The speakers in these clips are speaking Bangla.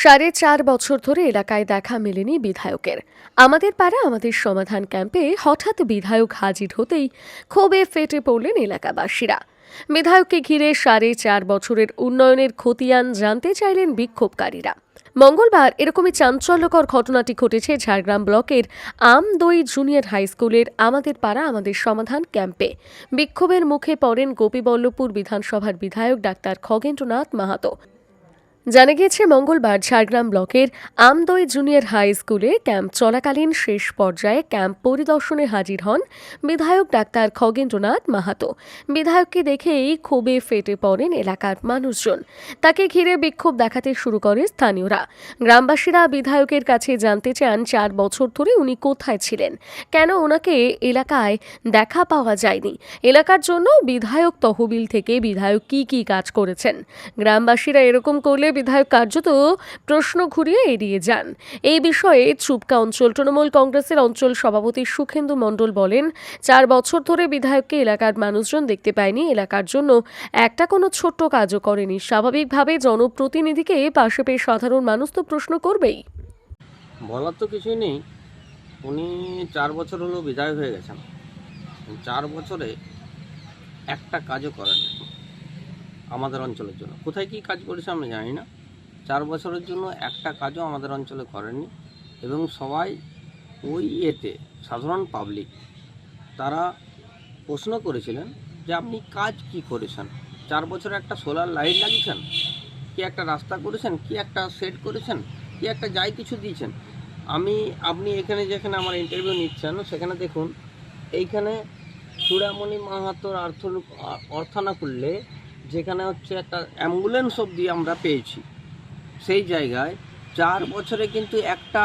সাড়ে চার বছর ধরে এলাকায় দেখা মেলেনি বিধায়কের। আমাদের পাড়া আমাদের সমাধান ক্যাম্পে হঠাৎ বিধায়ক হাজির হতেই ক্ষোভে ফেটে পড়লেন এলাকাবাসীরা। বিধায়ককে ঘিরে সাড়ে চার বছরের উন্নয়নের খতিয়ান জানতে চাইলেন বিক্ষোভকারীরা। মঙ্গলবার এরকমই চাঞ্চল্যকর ঘটনাটি ঘটেছে ঝাড়গ্রাম ব্লকের আমদই জুনিয়র হাই স্কুলের আমাদের পাড়া আমাদের সমাধান ক্যাম্পে। বিক্ষোভের মুখে পড়েন গোপীবল্লভপুর বিধানসভার বিধায়ক ডাক্তার খগেন্দ্রনাথ মাহাতো। জানা গিয়েছে, মঙ্গলবার ঝাড়গ্রাম ব্লকের আমদই জুনিয়র হাই স্কুলে ক্যাম্প চলাকালীন শেষ পর্যায়ে ক্যাম্প পরিদর্শনে হাজির হন বিধায়ক ডাক্তার খগেন্দ্রনাথ মাহাতো। বিধায়ককে দেখেই ক্ষোভে ফেটে পড়েন এলাকার মানুষজন। তাকে ঘিরে বিক্ষোভ দেখাতে শুরু করে স্থানীয়রা। গ্রামবাসীরা বিধায়কের কাছে জানতে চান, চার বছর ধরে উনি কোথায় ছিলেন? কেন ওনাকে এলাকায় দেখা পাওয়া যায়নি? এলাকার জন্য বিধায়ক তহবিল থেকে বিধায়ক কি কি কাজ করেছেন? গ্রামবাসীরা এরকম করলে বিধায়ক কার্যত প্রশ্ন ঘুরিয়ে এড়িয়ে যান। এই বিষয়ে চুপকা অঞ্চল তৃণমূল কংগ্রেসের অঞ্চল সভাপতি সুখেন্দু মণ্ডল বলেন, চার বছর ধরে বিধায়ককে এলাকার মানুষজন দেখতে পায়নি। এলাকার জন্য একটা কোনো ছোট্ট কাজও করেনি। স্বাভাবিকভাবে জনপ্রতিনিধিকে পাশে পেয়ে সাধারণ মানুষ তো প্রশ্ন করবেই। বলার তো কিছুই নেই। উনি চার বছর হলো বিদায় হয়ে গেছেন। চার বছরে একটা কাজও করেননি। আমাদের অঞ্চলের জন্য। কোথায় কী কাজ করেছে আমরা জানি না। চার বছরের জন্য একটা কাজও আমাদের অঞ্চলে করেনি এবং সবাই ওই ইয়েতে সাধারণ পাবলিক তারা প্রশ্ন করেছিলেন যে আপনি কাজ কি করেছেন? চার বছরে একটা সোলার লাইট লাগিয়েছেন? কি একটা রাস্তা করেছেন? কি একটা সেট করেছেন? কি একটা যাই কিছু দিয়েছেন? আমি, আপনি এখানে যেখানে আমার ইন্টারভিউ নিচ্ছেন, সেখানে দেখুন, এইখানে চূড়ামণি মাহাতোর অর্থ অর্থনা করলে যেখানে হচ্ছে একটা অ্যাম্বুলেন্স অবধি আমরা পেয়েছি। সেই জায়গায় চার বছরে কিন্তু একটা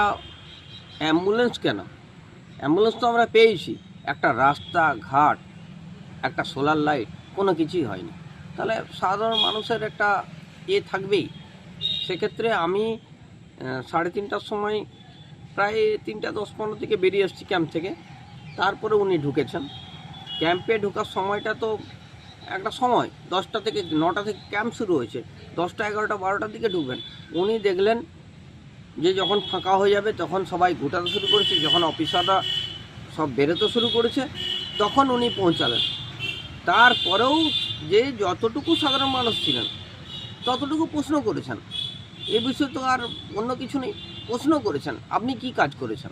অ্যাম্বুলেন্স কেন? অ্যাম্বুলেন্স তো আমরা পেয়েছি। একটা রাস্তা ঘাট একটা সোলার লাইট কোনো কিছুই হয়নি। তাহলে সাধারণ মানুষের একটা ইয়ে থাকবেই। সেক্ষেত্রে আমি সাড়ে তিনটার সময় প্রায় তিনটা দশ পনেরো থেকে বেরিয়ে এসেছি ক্যাম্প থেকে। তারপরে উনি ঢুকেছেন। ক্যাম্পে ঢোকার সময়টা তো একটা সময়, দশটা থেকে নটা থেকে ক্যাম্প শুরু হয়েছে। দশটা, এগারোটা, বারোটার দিকে ঢুকবেন। উনি দেখলেন যে যখন ফাঁকা হয়ে যাবে, তখন সবাই গোটাতে শুরু করেছে, যখন অফিসাররা সব বেরোতে শুরু করেছে, তখন উনি পৌঁছালেন। তারপরেও যে যতটুকু সাধারণ মানুষ ছিলেন, ততটুকু প্রশ্ন করেছেন। এ বিষয়ে তো আর অন্য কিছু নেই। প্রশ্ন করেছেন, আপনি কি কাজ করেছেন?